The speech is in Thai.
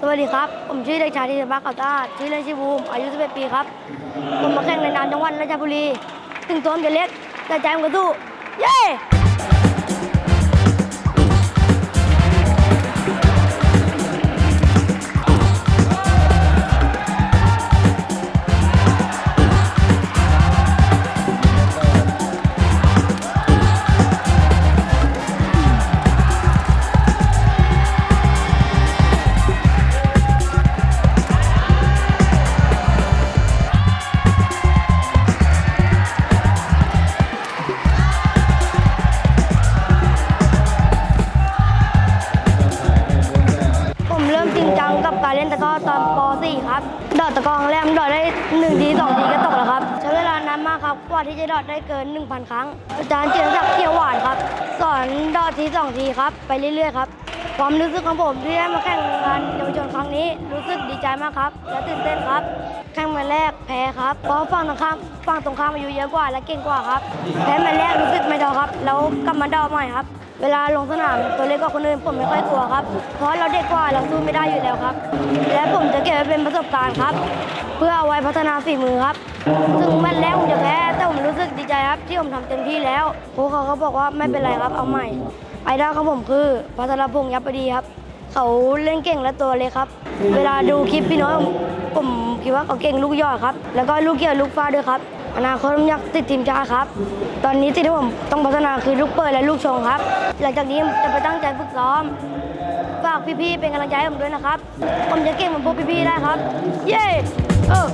สวัสดีครับ ผมชื่อเด็กชายธีรพัฒน์เก่าตาชื่อเล่นชื่อบูม อายุ 11 ปีครับ ผมมาแข่งในนามจังหวัดราชบุรี ถึงตัวผมจะเล็กแต่ใจผมก็สู้ เย้ การเล่นตะกร้อตอนป .4 ครับดอดตะก้องแรกผมดอดได้1ที2ทีก็ตกแล้วครับ ใช้เวลานานมากครับกว่าที่จะดอดได้เกิน 1,000 ครั้ง อาจารย์เจิญศักดิ์เขียวหวานครับ สอนดอดที2ทีครับ ไปเรื่อยๆครับ ความรู้สึกของผมที่ได้มาแข่งงานเยาวชนครับ รู้สึกดีใจมากครับ และตื่นเต้นครับ แข่งมาแรกแพ้ครับ เพราะฝั่งตรงข้ามฝั่งตรงข้ามอายุเยอะกว่าและเก่งกว่าครับ แพ้มาแรกรู้สึกไม่ดอครับ แล้วกลับมาดอใหม่ครับ เวลาลงสนามตัวเล็กกว่าคนอื่นผมไม่ค่อยกลัวครับ เพราะเราเด็กกว่าเราสู้ไม่ได้อยู่แล้วครับ และผมจะเก็บไว้เป็นประสบการณ์ครับ เพื่อเอาไว้พัฒนาฝีมือครับถึงแมตช์แรกผมจะแพ้แต่ผมรู้สึกดีใจครับ ที่ผมทำเต็มที่แล้วโครูเขาก็บอกว่าไม่เป็นไรครับเอาใหม่ไอดอลของผมคือพัทรพงษ์ยับประดีครับ เขาเล่นเก่งและตัวเลยครับ เวลาดูคลิปพี่น้องผมคิดว่าเขาเก่งลูกยอดครับ แล้วก็ลูกเกี่ยวลูกฟ้าด้วยครับ อนาคตผมอยากติดทีมชาติครับ ตอนนี้สิ่งที่ผมต้องพัฒนาคือลูกเปิดและลูกชงครับ หลังจากนี้จะไปตั้งใจฝึกซ้อมฝากพี่ๆเป็นกำลังใจให้ผมด้วยนะครับ ผมจะเก่งเหมือนพวกพี่ๆได้ครับ เย้เออ